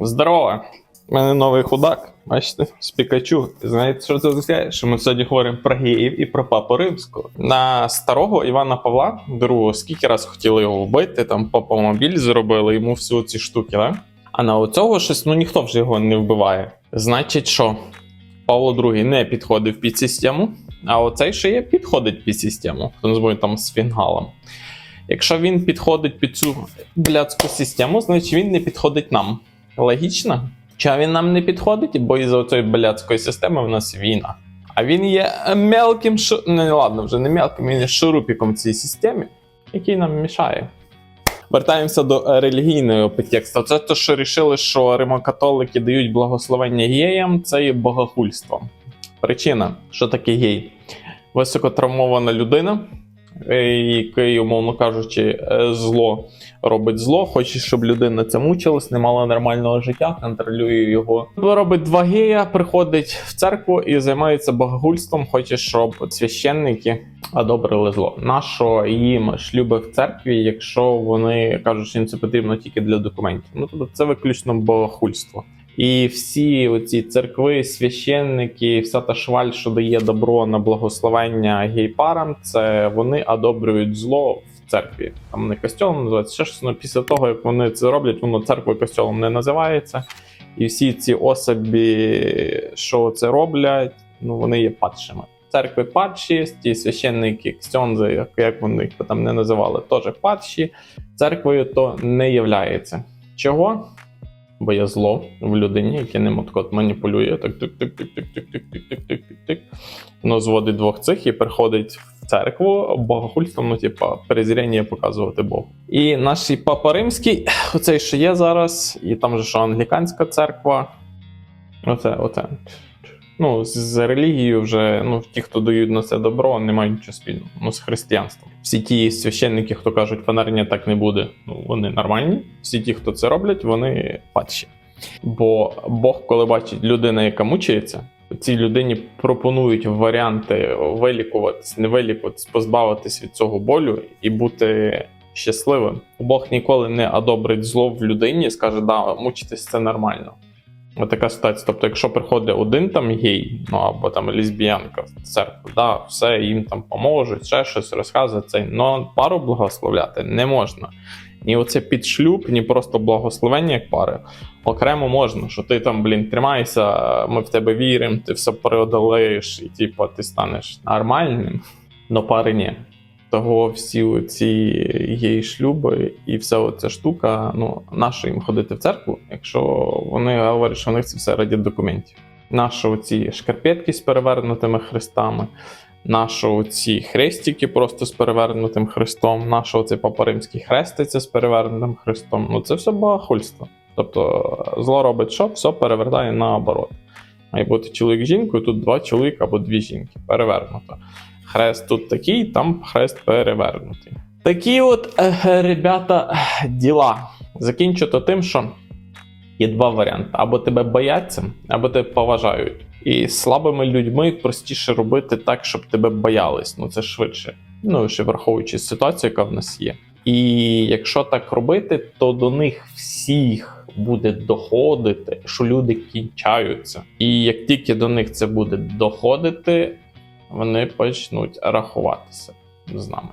Здорово! У мене новий худак. Бачите, з Пікачу. Знаєте, що це означає? Що ми сьогодні говоримо про геїв і про папу римського. На старого Івана Павла II скільки раз хотіли його вбити, там папомобіль зробили йому всі ці штуки, да? А на оцього щось ну ніхто вже його не вбиває. Значить, що Павло II не підходив під систему, а оцей ще є підходить під систему. Хто називає там з фінгалом. Якщо він підходить під цю блядську систему, значить він не підходить нам. Логічно? Чого він нам не підходить? Бо із-за блядської системи в нас війна. А він є мелким шу... Не, ладно, вже не мелким, він є шурупіком в цій системі, який нам мішає. Вертаємося до е, релігійного підтексту. Це те, що рішили, що римокатолики дають благословення геям, це є богохульство. Причина, що таке гей? Високотравмована людина, е, який, умовно кажучи, е, зло робить зло, хоче, щоб людина це мучилась, не мала нормального життя, контролює його. Робить два гея, приходить в церкву і займається богохульством, хоче, щоб священники одобрили зло. Нащо їм шлюби в церкві, якщо вони кажуть, що їм це потрібно тільки для документів? Ну тобто це виключно богохульство. І всі оці церкви, священники, вся та шваль, що дає добро на благословення гей-парам, це вони одобрюють зло в церкві. Там вони костьолом називаються. Ще щось ну, після того, як вони це роблять, воно церквою костьолом не називається. І всі ці особі, що це роблять, ну вони є падшими. Церкви падші, ті священники, кстьонзи, як, як вони їх там не називали, теж падші. Церквою то не являється. Чого? Бо є зло в людині, яке ним от маніпулює. Так, тик, тик, тик, тик, тик, тик, тик, тик, тик, тик, тик. Воно зводить двох цих і приходить в церкву богохульством, ну, типа, перезріння показувати Богу. І наш папа римський, оцей, що є зараз, і там же що англіканська церква. Оце, оце. Ну, з- релігією вже ну, ті, хто дають на це добро, не мають нічого спільного. Ну, з християнством. Всі ті священники, хто кажуть, фонарення так не буде, ну вони нормальні. Всі ті, хто це роблять, вони падші. Бо Бог, коли бачить людина, яка мучається, цій людині пропонують варіанти вилікуватись, не вилікуватись, позбавитись від цього болю і бути щасливим. Бог ніколи не одобрить зло в людині скаже, да, мучитись це нормально. Отака ситуація. Тобто, якщо приходить один там гей, ну або там лесбіянка в церкву, да, все їм там поможуть, ще щось розказують, це но пару благословляти не можна. Ні оце під шлюб, ні просто благословення як пари. Окремо можна, що ти там, блін, тримайся, ми в тебе віримо, ти все преодолеєш, і типу, ти станеш нормальним, но пари ні. Того всі ці гей шлюби і вся оця штука, ну нащо їм ходити в церкву, якщо вони говорять, що в них це все раді документів. Нащо ці шкарпетки з перевернутими хрестами, нащо ці хрестики просто з перевернутим хрестом, нащо оцей папа римський хреститься з перевернутим хрестом. Ну це все богохульство. Тобто зло робить що, все перевертає наоборот. Має бути чоловік з жінкою, тут два чоловіка або дві жінки. Перевернуто. Хрест тут такий, там хрест перевернутий. Такі от, е, ребята, діла. Закінчу тим, що є два варіанти: або тебе бояться, або тебе поважають. І слабими людьми простіше робити так, щоб тебе боялись. Ну це швидше. Ну, ще враховуючи ситуацію, яка в нас є. І якщо так робити, то до них всіх буде доходити, що люди кінчаються. І як тільки до них це буде доходити, вони почнуть рахуватися з нами.